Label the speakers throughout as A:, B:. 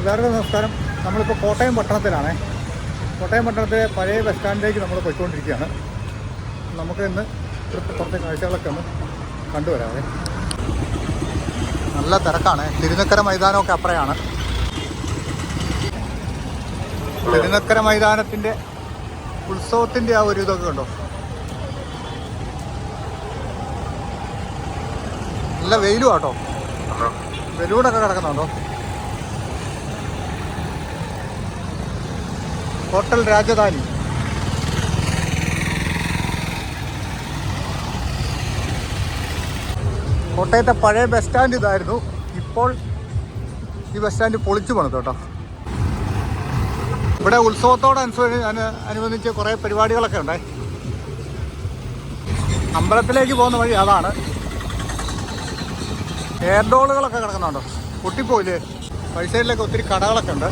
A: എല്ലാവർക്കും നമസ്കാരം. നമ്മളിപ്പോൾ കോട്ടയം പട്ടണത്തിലാണേ. കോട്ടയം പട്ടണത്തിലെ പഴയ ബസ് സ്റ്റാൻഡിലേക്ക് നമ്മൾ പോയിക്കൊണ്ടിരിക്കുകയാണ്. നമുക്ക് ഇന്ന് ഇവിടുത്തെ കുറച്ച് കാഴ്ചകളൊക്കെ ഒന്ന് കണ്ടുവരാമേ നല്ല തിരക്കാണ്. തിരുനക്കര മൈതാനമൊക്കെ അപ്പുറയാണ്. തിരുനക്കര മൈതാനത്തിന്റെ ഉത്സവത്തിന്റെ ആ ഒരു ഇതൊക്കെ ഉണ്ടോ നല്ല വെയിലും ആട്ടോ. വെലൂടൊക്കെ കിടക്കുന്നുണ്ടോ? ഹോട്ടൽ രാജധാനി. കോട്ടയത്തെ പഴയ ബസ് സ്റ്റാൻഡ് ഇതായിരുന്നു. ഇപ്പോൾ ഈ ബസ് സ്റ്റാൻഡ് പൊളിച്ചു പണിത് കേട്ടോ. ഇവിടെ ഉത്സവത്തോടനുസരിച്ച് അനുബന്ധിച്ച് കുറേ പരിപാടികളൊക്കെ ഉണ്ടേ. അമ്പലത്തിലേക്ക് പോകുന്ന വഴി അതാണ്. എയർ ഡോളുകളൊക്കെ കിടക്കുന്നുണ്ടോ? പൊട്ടിപ്പോയില്ലേ? വഴിസൈഡിലൊക്കെ ഒത്തിരി കടകളൊക്കെ ഉണ്ട്.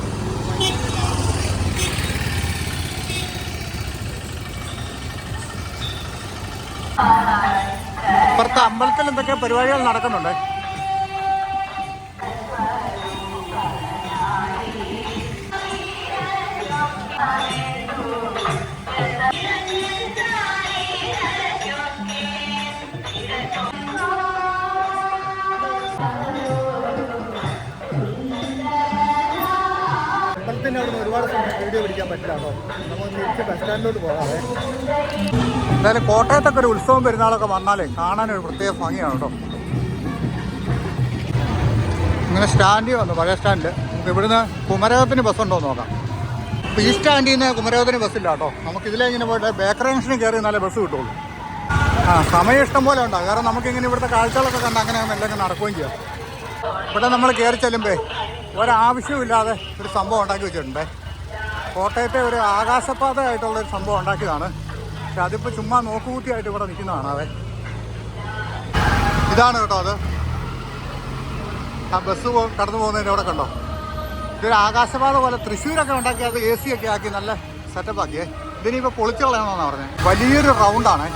A: ഇപ്പുറത്തെ അമ്പലത്തിൽ എന്തൊക്കെ പരിപാടികൾ നടക്കുന്നുണ്ട്? അവിടെ ബസ് എന്തായാലും കോട്ടയത്തൊക്കെ ഒരു ഉത്സവം പെരുന്നാളൊക്കെ വന്നാലേ കാണാനൊരു പ്രത്യേക ഭംഗിയാണ് കേട്ടോ. ഇങ്ങനെ സ്റ്റാൻഡിൽ വന്നു പഴയ സ്റ്റാൻഡ് നമുക്ക് ഇവിടുന്ന് കുമരകത്തിന് ബസ് എന്ന് നോക്കാം. അപ്പോൾ ഈ സ്റ്റാൻഡിൽ നിന്ന് കുമരകത്തിന് ഇല്ല കേട്ടോ. നമുക്ക് ഇതിലേ ഇങ്ങനെ പോയിട്ട് ബേക്കറി ജംഗ്ഷനിൽ കയറി നല്ല ബസ് കിട്ടുള്ളൂ. ആ സമയം ഇഷ്ടം പോലെ ഉണ്ടാകും കാരണം നമുക്കിങ്ങനെ ഇവിടുത്തെ കാഴ്ചകളൊക്കെ കണ്ട് അങ്ങനെ എല്ലാം നടക്കുകയും ചെയ്യാം. ഇവിടെ നമ്മൾ കയറി ചെല്ലുമ്പേ ഒരാവശ്യമില്ലാതെ ഒരു സംഭവം ഉണ്ടാക്കി വെച്ചിട്ടുണ്ടേ. കോട്ടയത്തെ ഒരു ആകാശപാതയായിട്ടുള്ള ഒരു സംഭവം ഉണ്ടാക്കിയതാണ്. പക്ഷെ അതിപ്പോൾ ചുമ്മാ നോക്കുകൂത്തിയായിട്ട് ഇവിടെ നിൽക്കുന്നതാണ് അതെ ഇതാണ് കേട്ടോ അത്. ആ ബസ് കടന്നു പോകുന്നതിന്റെ അവിടെ കണ്ടോ? ഇതൊരു ആകാശപാത പോലെ തൃശ്ശൂരൊക്കെ ഉണ്ടാക്കി അത് എ സി ഒക്കെ ആക്കി നല്ല സെറ്റപ്പ് ആക്കിയേ. ഇതിനിപ്പോൾ പൊളിച്ചു കളയണമെന്നാണ് പറഞ്ഞത് വലിയൊരു റൗണ്ടാണ്.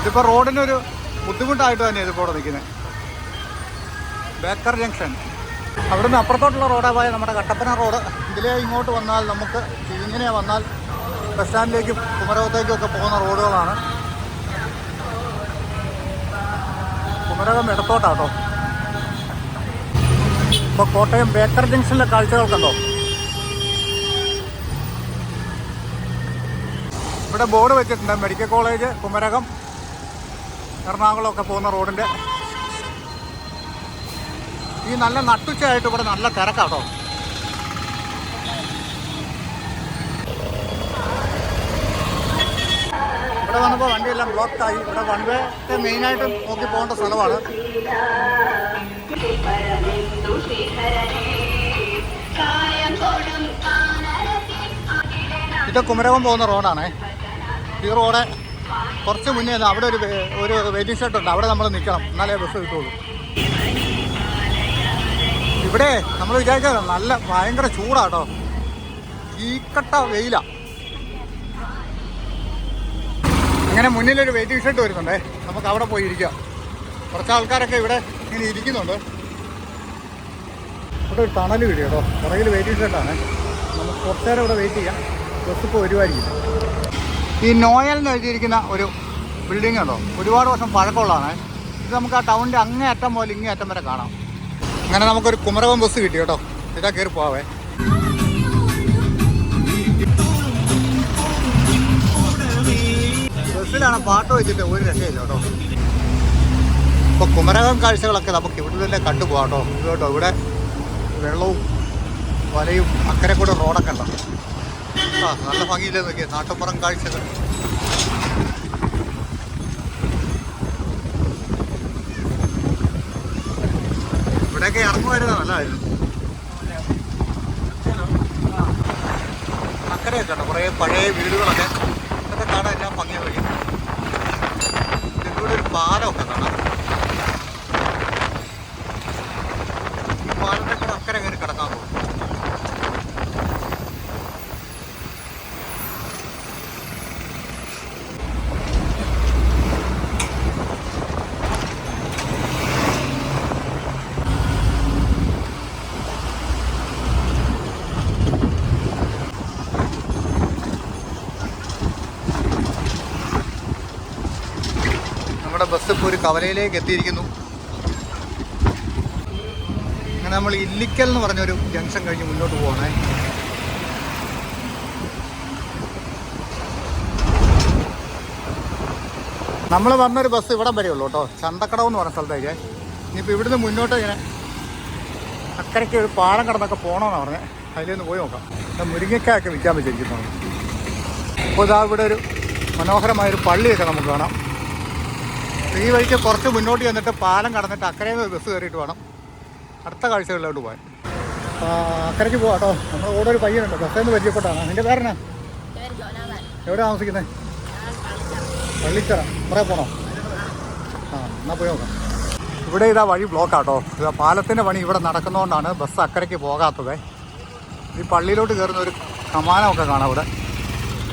A: ഇതിപ്പോൾ റോഡിനൊരു ബുദ്ധിമുട്ടായിട്ട് തന്നെ ഇതിപ്പോൾ ഇവിടെ നിൽക്കുന്നത് ബേക്കർ ജംഗ്ഷൻ. അവിടുന്ന് അപ്പുറത്തോട്ടുള്ള റോഡാ പോയ നമ്മുടെ കട്ടപ്പന റോഡ്. ഇതിലേ ഇങ്ങോട്ട് വന്നാൽ നമുക്ക് ഇങ്ങനെ വന്നാൽ ബസ് സ്റ്റാൻഡിലേക്കും കുമരകത്തേക്കും ഒക്കെ പോകുന്ന റോഡുകളാണ്. കുമരകം ഇടത്തോട്ടാട്ടോ ഇപ്പോൾ കോട്ടയം ബേക്കർ ജംഗ്ഷനിലെ കാഴ്ചകൾ ഇവിടെ ബോർഡ് വെച്ചിട്ടുണ്ട് മെഡിക്കൽ കോളേജ് കുമരകം എറണാകുളം ഒക്കെ പോകുന്ന റോഡിന്റെ ഈ നല്ല നട്ടുച്ചയായിട്ട് ഇവിടെ നല്ല തിരക്കാട്ടോ. ഇവിടെ വന്നപ്പോൾ വണ്ടിയെല്ലാം ബ്ലോക്ക് ആയി. ഇവിടെ വൺ വേ മെയിനായിട്ട് നോക്കി പോകേണ്ട സ്ഥലമാണ്. ഇത് കുമരകം പോകുന്ന റോഡാണേ. ഈ റോഡ് കുറച്ച് മുന്നേ അവിടെ ഒരു ഒരു വെയിറ്റിംഗ് ഷെഡ് ഉണ്ട്. അവിടെ നമ്മൾ നിൽക്കണം എന്നാലേ ബസ് കിട്ടുള്ളൂ. ഇവിടെ നമ്മൾ വിചാരിച്ചത് നല്ല ഭയങ്കര ചൂടാട്ടോ. ഈക്കട്ട വെയില. അങ്ങനെ മുന്നിലൊരു വെയിറ്റിംഗ് ഷെഡ് വരുന്നുണ്ടേ നമുക്ക് അവിടെ പോയി ഇരിക്കാം. കുറച്ച് ആൾക്കാരൊക്കെ ഇവിടെ ഇങ്ങനെ ഇരിക്കുന്നുണ്ട്. ഇവിടെ ഒരു തണൽ വീട് കേട്ടോ പുറകിൽ വെയിറ്റിംഗ് ഷെഡാണ് നമുക്ക് കുറച്ച് നേരം ഇവിടെ വെയിറ്റ് ചെയ്യാം. ബസ് ഇപ്പോൾ വരുമായിരിക്കും ഈ നോയൽ എന്ന് എഴുതിയിരിക്കുന്ന ഒരു ബിൽഡിംഗ് ഉണ്ടോ? ഒരുപാട് വർഷം പഴക്കമുള്ളതാണ്. ഇത് നമുക്ക് ആ ടൗണിന്റെ അങ്ങേ അറ്റം പോലെ ഇങ്ങേ അറ്റം വരെ കാണാം. അങ്ങനെ നമുക്കൊരു കുമരകം ബസ് കിട്ടി കേട്ടോ. ഇതാ കയറി പോവേ ബസ്സിലാണ് പാട്ട് വെച്ചിട്ട് ഒരു രക്ഷയില്ല കേട്ടോ. ഇപ്പൊ കുമരകം കാഴ്ചകളൊക്കെ നമുക്ക് ഇവിടെ തന്നെ കണ്ടുപോകാം കേട്ടോ. ഇത് കേട്ടോ ഇവിടെ വെള്ളവും വലയും അക്കരെ കൂടെ റോഡൊക്കെ ഉണ്ടോ? ആ നല്ല ഭംഗിയില്ലേ നോക്കിയേ. നാട്ടുപുറം കാഴ്ചകൾ. ഇവിടെയൊക്കെ ഇറങ്ങുമായിരുന്ന. നല്ലതായിരുന്നു. കുറേ പഴയ വീടുകളൊക്കെ. ഇതൊക്കെ കാണാൻ എല്ലാം ഭംഗി വഴി ഇതിലൂടെ ഒരു പാലമൊക്കെ കാണാം ഈ പാലത്തെ കൂടെ അക്കരെ കയറി കിടക്കാൻ പോകും നമ്മുടെ ബസ് ഇപ്പോൾ ഒരു കവലയിലേക്ക് എത്തിയിരിക്കുന്നു. അങ്ങനെ നമ്മൾ ഇല്ലിക്കൽ എന്ന് പറഞ്ഞൊരു ജംഗ്ഷൻ കഴിഞ്ഞ് മുന്നോട്ട് പോകണേ നമ്മൾ വന്നൊരു ബസ് ഇവിടം വരെയുള്ളൂ കേട്ടോ. ചന്തക്കടവ് എന്ന് പറഞ്ഞ സ്ഥലത്തേക്ക്. ഇനിയിപ്പോൾ ഇവിടുന്ന് മുന്നോട്ട് ഇങ്ങനെ അക്കരയ്ക്ക് ഒരു പാലം കടന്നൊക്കെ പോകണമെന്നാണ് പറഞ്ഞത് അതിലൊന്ന് പോയി നോക്കാം. മുരിങ്ങക്കായൊക്കെ വിൽക്കാൻ വെച്ചിരിക്കുന്നത് അപ്പോൾ ഇതാ ഇവിടെ ഒരു മനോഹരമായൊരു പള്ളിയൊക്കെ നമുക്ക് കാണാം. ഈ വഴിക്ക് കുറച്ച് മുന്നോട്ട് ചെന്നിട്ട് പാലം കടന്നിട്ട് അക്കരെ ബസ് കയറിയിട്ട് വേണം. അടുത്ത കാഴ്ചകളിലോട്ട് പോകാൻ. അക്കരയ്ക്ക് പോകാം കേട്ടോ. നമ്മുടെ കൂടെ ഒരു പയ്യനുണ്ട് ബസ്സിൽ നിന്ന് പരിചയപ്പെട്ടാണ്. എന്റെ പേരെന്നാ? എവിടെ താമസിക്കുന്നത് പള്ളിച്ചറ. കുറേ പോണോ? ആ എന്നാൽ ഇവിടെ ഇതാ വഴി ബ്ലോക്കാട്ടോ ഇതാ പാലത്തിന്റെ പണി ഇവിടെ നടക്കുന്നതുകൊണ്ടാണ് ബസ് അക്കരയ്ക്ക് പോകാത്തത്. ഈ പള്ളിയിലോട്ട് കയറുന്ന ഒരു കമാനമൊക്കെ കാണാം ഇവിടെ.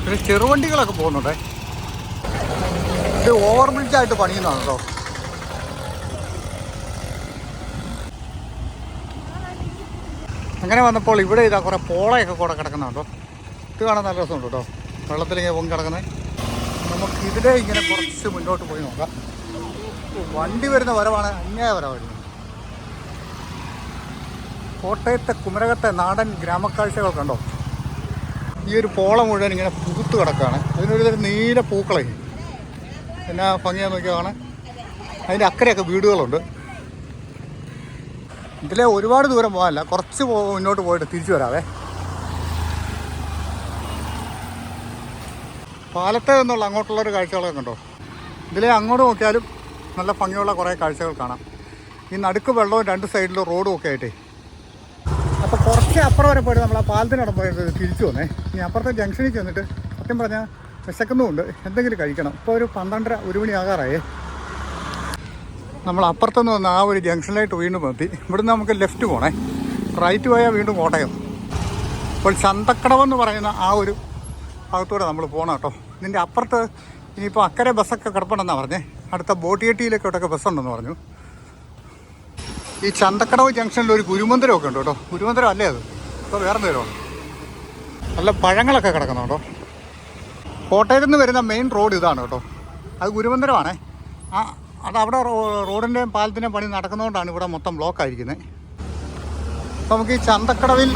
A: പിന്നെ ചെറുവണ്ടികളൊക്കെ പോകുന്നുണ്ടേ. ഇത് ഓവർ ബ്രിഡ്ജായിട്ട് പണിയുന്നതാണ് കേട്ടോ അങ്ങനെ വന്നപ്പോൾ ഇവിടെ ഇതാ കുറേ പോളയൊക്കെ കൂടെ കിടക്കുന്നുണ്ടോ ഇത് കാണാൻ നല്ല രസമുണ്ട് കേട്ടോ വെള്ളത്തിലിങ്ങനെ പൊങ്ങി കിടക്കുന്നത് നമുക്ക് ഇതിലെ ഇങ്ങനെ കുറച്ച് മുന്നോട്ട് പോയി നോക്കാം. വണ്ടി വരുന്ന വരവാണ് അന്യായ വരവായിരുന്നു കോട്ടയത്തെ കുമരകത്തെ നാടൻ ഗ്രാമക്കാഴ്ചകൾ കണ്ടോ? ഈ ഒരു പോള മുഴുവൻ ഇങ്ങനെ പുകുത്ത് കിടക്കുകയാണ് അതിനൊരു നീല പൂക്കളെ എന്നാ ഭംഗിയാന്ന് നോക്കിയാണ് അതിന്റെ അക്കരെയൊക്കെ വീടുകളുണ്ട്. ഇതിലെ ഒരുപാട് ദൂരം പോകാനല്ല കുറച്ച് മുന്നോട്ട് പോയിട്ട് തിരിച്ചു വരാവേ. പാലത്തെ നിന്നുള്ള അങ്ങോട്ടുള്ളൊരു കാഴ്ചകളൊക്കെ ഉണ്ടോ ഇതിലെ അങ്ങോട്ട് നോക്കിയാലും നല്ല ഭംഗിയുള്ള കുറേ കാഴ്ചകൾ കാണാം. ഈ നടുക്ക് വെള്ളവും രണ്ട് സൈഡിലും റോഡും ഒക്കെ ആയിട്ടേ. അപ്പോൾ കുറച്ച് അപ്പുറം വരെ പോയിട്ട് നമ്മൾ ആ പാലത്തിനടം പോയിട്ട് തിരിച്ചു വന്നേ. ഇനി അപ്പുറത്തെ ജംഗ്ഷനിൽ ചെന്നിട്ട് സത്യം പറഞ്ഞാൽ വിശക്കുന്നുമുണ്ട്. എന്തെങ്കിലും കഴിക്കണം. ഇപ്പോൾ ഒരു പന്ത്രണ്ടര ഒരു മണി ആകാറായേ. നമ്മൾ അപ്പുറത്തുനിന്ന് വന്ന ആ ഒരു ജംഗ്ഷനിലായിട്ട് വീണ്ടും എത്തി. ഇവിടുന്ന് നമുക്ക് ലെഫ്റ്റ് പോകണേ റൈറ്റ് പോയാൽ വീണ്ടും കോട്ടയം. അപ്പോൾ ചന്തക്കടവെന്ന് പറയുന്ന ആ ഒരു ഭാഗത്തൂടെ നമ്മൾ പോകണം കേട്ടോ. ഇതിന്റെ അപ്പുറത്ത് ഇനിയിപ്പോൾ അക്കരെ ബസ്സൊക്കെ കിടപ്പുണ്ടെന്നാണ് പറഞ്ഞേ. അടുത്ത ബോട്ടിയെട്ടിയിലേക്കോട്ടൊക്കെ ബസ്സുണ്ടെന്ന് പറഞ്ഞു. ഈ ചന്തക്കടവ് ജംഗ്ഷനിൽ ഒരു ഗുരുമന്ദിരമൊക്കെ ഉണ്ട് കേട്ടോ. ഗുരുമന്ദിരം അല്ലേ അത്? ഇപ്പോൾ വേറെ എന്തെങ്കിലും നല്ല പഴങ്ങളൊക്കെ കിടക്കുന്നുണ്ടോ? കോട്ടയത്ത് നിന്ന് വരുന്ന മെയിൻ റോഡ് ഇതാണ് കേട്ടോ. അത് ഗുരുമന്ദിരമാണേ. ആ അത് അവിടെ റോഡിന്റെയും പാലത്തിന്റെയും പണി നടക്കുന്നതുകൊണ്ടാണ് ഇവിടെ മൊത്തം ബ്ലോക്ക് ആയിരിക്കുന്നത് അപ്പോൾ നമുക്ക് ഈ ചന്തക്കടവിൽ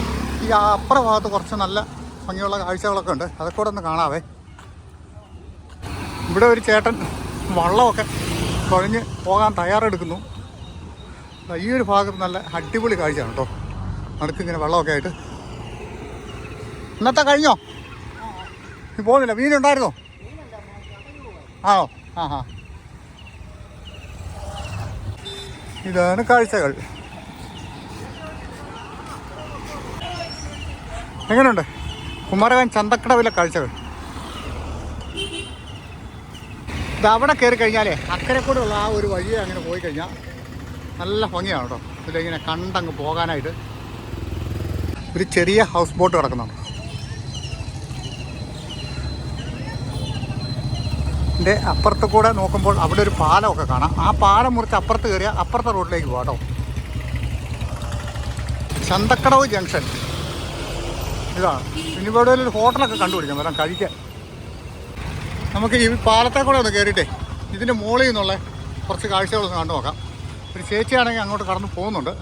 A: ഈ അപ്പുറ ഭാഗത്ത് കുറച്ച് നല്ല ഭംഗിയുള്ള കാഴ്ചകളൊക്കെ ഉണ്ട്. അതൊക്കെ ഒന്ന് കാണാവേ. ഇവിടെ ഒരു ചേട്ടൻ വള്ളമൊക്കെ കുഴഞ്ഞ് പോകാൻ തയ്യാറെടുക്കുന്നു. ഈ ഒരു ഭാഗത്ത് നല്ല അടിപൊളി കാഴ്ചയാണ് കേട്ടോ. നടുക്കിങ്ങനെ വെള്ളമൊക്കെ ആയിട്ട്. ഇന്നത്തെ കഴിഞ്ഞോ? നീ പോകുന്നില്ല മീനുണ്ടായിരുന്നോ? ആണോ? ആ ഹാ ഇതാണ് കാഴ്ചകൾ. എങ്ങനെയുണ്ട് കുമാരകൻ ചന്തക്കടവിലെ കാഴ്ചകൾ. ഇത് അവിടെ കയറി കഴിഞ്ഞാലേ അക്കരെ കൂടെ ഉള്ള ആ ഒരു വഴി അങ്ങനെ പോയി കഴിഞ്ഞാൽ നല്ല ഭംഗിയാണ് കേട്ടോ. ഇതിലിങ്ങനെ കണ്ടങ്ങ് പോകാനായിട്ട്. ഒരു ചെറിയ ഹൗസ് ബോട്ട് കിടക്കുന്നുണ്ട്. ഇതിന്റെ അപ്പുറത്ത് കൂടെ നോക്കുമ്പോൾ അവിടെ ഒരു പാലമൊക്കെ കാണാം. ആ പാലം മുറിച്ച് അപ്പുറത്ത് കയറിയാൽ അപ്പുറത്തെ റോഡിലേക്ക് പോകാം കേട്ടോ ചന്തക്കടവ് ജംഗ്ഷൻ. ഇതാണ് ഇനി ഇവിടെ ഒരു ഹോട്ടലൊക്കെ കണ്ടുപിടിക്കാം വരാം കഴിക്കാൻ നമുക്ക് ഈ പാലത്തെ കൂടെ ഒന്ന് കയറിയിട്ടേ ഇതിന്റെ മുകളിൽ നിന്നുള്ള കുറച്ച് കാഴ്ചകളൊന്ന് കണ്ടു നോക്കാം. ഒരു ചേച്ചിയാണെങ്കിൽ അങ്ങോട്ട് കടന്ന് പോകുന്നുണ്ട്.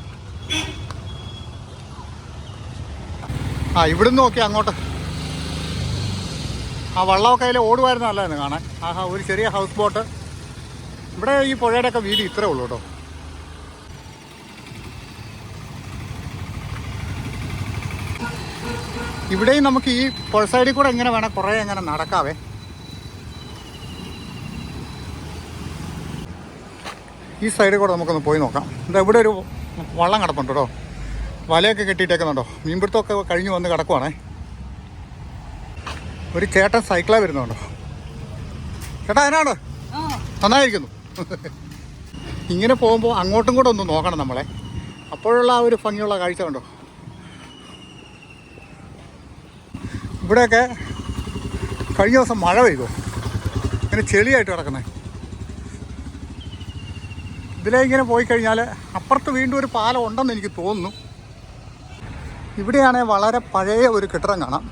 A: ആ ഇവിടുന്ന് നോക്കി അങ്ങോട്ട് ആ വള്ളമൊക്കെ അതിൽ ഓടുമായിരുന്നു അല്ലായിരുന്നു കാണാൻ. ആഹാ ഒരു ചെറിയ ഹൗസ് ബോട്ട് ഇവിടെ ഈ പുഴയുടെയൊക്കെ വീതി ഇത്രേ ഉള്ളൂ കേട്ടോ. ഇവിടെയും നമുക്ക് ഈ പുഴ സൈഡിൽ കൂടെ എങ്ങനെ വേണം കുറേ എങ്ങനെ നടക്കാവേ. ഈ സൈഡിൽ കൂടെ നമുക്കൊന്ന് പോയി നോക്കാം. എന്താ ഇവിടെ ഒരു വള്ളം കിടപ്പുണ്ട് കേട്ടോ. വലയൊക്കെ കെട്ടിയിട്ടേക്കുന്നുണ്ടോ? മീൻപിടുത്തമൊക്കെ കഴിഞ്ഞ് വന്ന് കിടക്കുവാണേ. ഒരു ചേട്ടൻ സൈക്കിളാ വരുന്നുണ്ടോ. ചേട്ടാ അതിനാണ് നന്നായിരിക്കുന്നു. ഇങ്ങനെ പോകുമ്പോൾ അങ്ങോട്ടും കൂടെ ഒന്ന് നോക്കണം നമ്മളെ. അപ്പോഴുള്ള ആ ഒരു ഭംഗിയുള്ള കാഴ്ച ഉണ്ടോ ഇവിടെയൊക്കെ കഴിഞ്ഞ ദിവസം മഴ പെയ്തു. ഇങ്ങനെ ചെളിയായിട്ട് കിടക്കുന്നത് ഇതിലേ ഇങ്ങനെ പോയി കഴിഞ്ഞാൽ അപ്പുറത്ത് വീണ്ടും ഒരു പാലം ഉണ്ടെന്ന് എനിക്ക് തോന്നുന്നു. ഇവിടെയാണെങ്കിൽ വളരെ പഴയ ഒരു കെട്ടിടം കാണാം.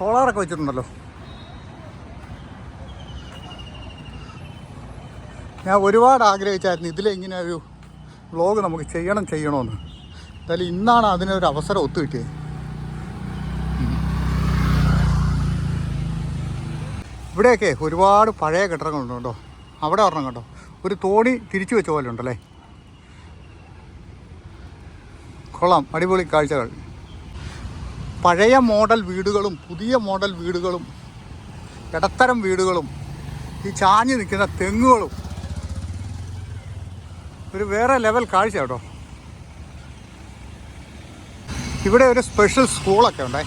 A: സോളാറൊക്കെ വെച്ചിട്ടുണ്ടല്ലോ. ഞാൻ ഒരുപാട് ആഗ്രഹിച്ചായിരുന്നു ഇതിൽ ഇങ്ങനെ ഒരു വ്ലോഗ് നമുക്ക് ചെയ്യണം ചെയ്യണമെന്ന് എന്തായാലും ഇന്നാണ് അതിനൊരു അവസരം ഒത്തു കിട്ടിയത്. ഇവിടെയൊക്കെ ഒരുപാട് പഴയ കെട്ടിടങ്ങളുണ്ട് കേട്ടോ. അവിടെ ഒരെണ്ണം കേട്ടോ ഒരു തോണി തിരിച്ചു വെച്ച പോലെ ഉണ്ടല്ലേ? കൊള്ളാം. അടിപൊളി കാഴ്ചകൾ. പഴയ മോഡൽ വീടുകളും പുതിയ മോഡൽ വീടുകളും ഇടത്തരം വീടുകളും ഈ ചാഞ്ഞു നിൽക്കുന്ന തെങ്ങുകളും ഒരു വേറെ ലെവൽ കാഴ്ച കേട്ടോ. ഇവിടെ ഒരു സ്പെഷ്യൽ സ്കൂളൊക്കെ ഉണ്ടേ.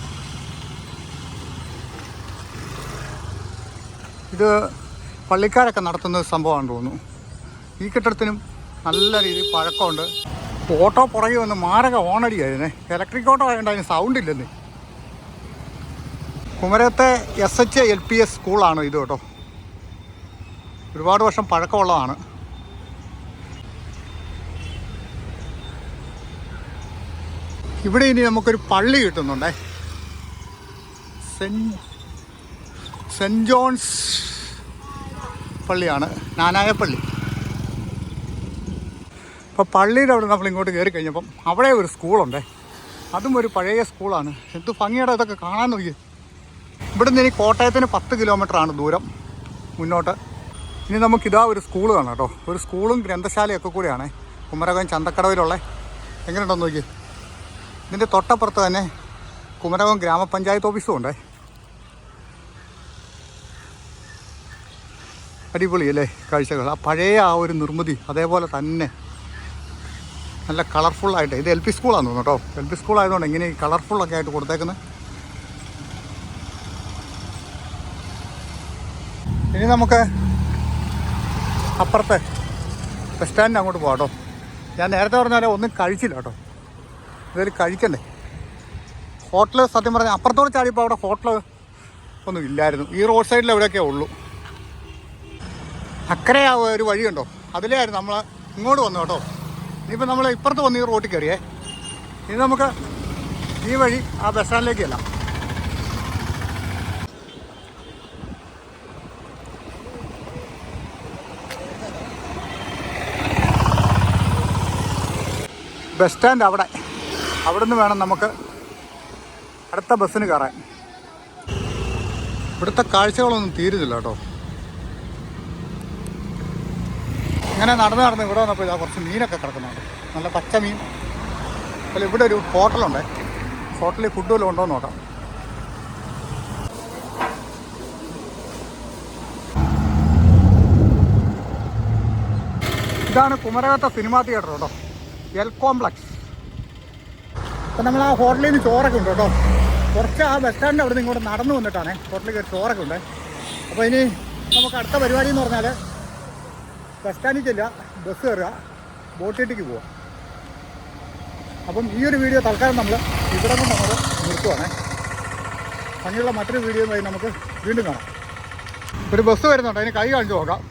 A: ഇത് പള്ളിക്കാരൊക്കെ നടത്തുന്ന ഒരു സംഭവമാണെന്ന് തോന്നുന്നു. ഈ കെട്ടിടത്തിനും നല്ല രീതിയിൽ പഴക്കമുണ്ട്. ഓട്ടോ പുറകെ വന്ന് മാരക ഓണടിയായിരുന്നേ ഇലക്ട്രിക് ഓട്ടോ ആയതുകൊണ്ട് അതിന് സൗണ്ട് ഇല്ലെന്നേ. കുമരത്തെ S H L P S സ്കൂളാണ് ഇത് കേട്ടോ. ഒരുപാട് വർഷം പഴക്കമുള്ളതാണ്. ഇവിടെ ഇനി നമുക്കൊരു പള്ളി കിട്ടുന്നുണ്ടേ. സെന്റ് ജോൺസ് പള്ളിയാണ് നാനായ പള്ളി അപ്പോൾ പള്ളിയുടെ അവിടെ നമ്മൾ ഇങ്ങോട്ട് കയറി കഴിഞ്ഞപ്പം അവിടെ ഒരു സ്കൂളുണ്ടേ. അതും ഒരു പഴയ സ്കൂളാണ്. എന്ത് ഭംഗിയുടെ ഇതൊക്കെ കാണാൻ നോക്കി ഇവിടുന്ന് ഇനി കോട്ടയത്തിന് പത്ത് കിലോമീറ്ററാണ് ദൂരം. മുന്നോട്ട്. ഇനി നമുക്കിതാ ഒരു സ്കൂൾ കാണാം കേട്ടോ. ഒരു സ്കൂളും ഗ്രന്ഥശാലയൊക്കെ കൂടിയാണ്. കുമരകം ചന്തക്കടവിലുള്ള. എങ്ങനെയുണ്ടെന്ന് നോക്കി ഇതിന്റെ തൊട്ടപ്പുറത്ത് തന്നെ കുമരകം ഗ്രാമപഞ്ചായത്ത് ഓഫീസും ഉണ്ടേ. അടിപൊളിയല്ലേ കാഴ്ചകൾ. ആ പഴയ ആ ഒരു നിർമ്മിതി അതേപോലെ തന്നെ. നല്ല കളർഫുള്ളായിട്ട് ഇത് എൽ പി സ്കൂളാണെന്ന് തോന്നുന്നു കേട്ടോ. എൽ പി സ്കൂളായതുകൊണ്ട് ഇങ്ങനെ കളർഫുള്ളൊക്കെ ആയിട്ട് കൊടുത്തേക്കുന്നത് ഇനി നമുക്ക് അപ്പുറത്തെ ബസ് സ്റ്റാൻഡിന് അങ്ങോട്ട് പോകാം കേട്ടോ. ഞാൻ നേരത്തെ പറഞ്ഞാൽ ഒന്നും കഴിച്ചില്ല കേട്ടോ. ഇതൊരു കഴിക്കണ്ടേ ഹോട്ടൽ സത്യം പറഞ്ഞാൽ അപ്പുറത്തോട് ചാടിയപ്പോൾ അവിടെ ഹോട്ടൽ ഒന്നും ഇല്ലായിരുന്നു. ഈ റോഡ് സൈഡിൽ എവിടെയൊക്കെ ഉള്ളൂ. അക്കരെ ആ ഒരു വഴിയുണ്ടോ ഉണ്ടോ ആയിരുന്നു നമ്മൾ ഇങ്ങോട്ട് വന്നു കേട്ടോ. ഇനിയിപ്പോൾ നമ്മൾ ഇപ്പുറത്ത് വന്ന് ഈ റോട്ടിൽ കയറിയേ. ഇനി നമുക്ക് ഈ വഴി ആ ബസ് സ്റ്റാൻഡിലേക്ക് അല്ല ബസ് സ്റ്റാൻഡ് അവിടെ. അവിടെ നിന്ന് വേണം നമുക്ക് അടുത്ത ബസ്സിന് കയറാൻ. ഇവിടുത്തെ കാഴ്ചകളൊന്നും തീരുന്നില്ല കേട്ടോ. ഇങ്ങനെ നടന്ന് നടന്ന് ഇവിടെ വന്നപ്പോൾ ഇതാ കുറച്ച് മീനൊക്കെ കിടക്കുന്നുണ്ട്. നല്ല പച്ച മീൻ. അല്ല ഇവിടെ ഒരു ഹോട്ടലുണ്ട്. ഹോട്ടലിൽ ഫുഡ് വല്ലതും ഉണ്ടോ എന്ന് നോക്കാം. ഇതാണ് കുമരകത്തെ സിനിമാ തിയേറ്റർ കേട്ടോ. എൽ കോംപ്ലക്സ് അപ്പം നമ്മൾ ആ ഹോട്ടലിൽ നിന്ന് ചോറൊക്കെ ഉണ്ട് കേട്ടോ. കുറച്ച് ആ ബസ് സ്റ്റാൻഡിന്റെ അവിടെ നിന്ന് ഇങ്ങോട്ട് നടന്നു വന്നിട്ടാണ്. ഹോട്ടലിൽ കയറി ചോറൊക്കെ ഉണ്ട്. അപ്പോൾ ഇനി നമുക്ക് അടുത്ത പരിപാടി എന്ന് പറഞ്ഞാൽ ബസ് സ്റ്റാൻഡിൽ ചെല്ലുക ബസ് കയറുക ബോട്ടിലേക്ക് പോവുക. അപ്പം ഈ ഒരു വീഡിയോ തൽക്കാലം നമ്മൾ ഇവിടെ നിന്ന് നമ്മൾ നിർത്തുവാണേ. അങ്ങനെയുള്ള മറ്റൊരു വീഡിയോ നമുക്ക് വീണ്ടും കാണാം. ഒരു ബസ് വരുന്നുണ്ട്. അതിന് കൈ കാണിച്ചു നോക്കാം.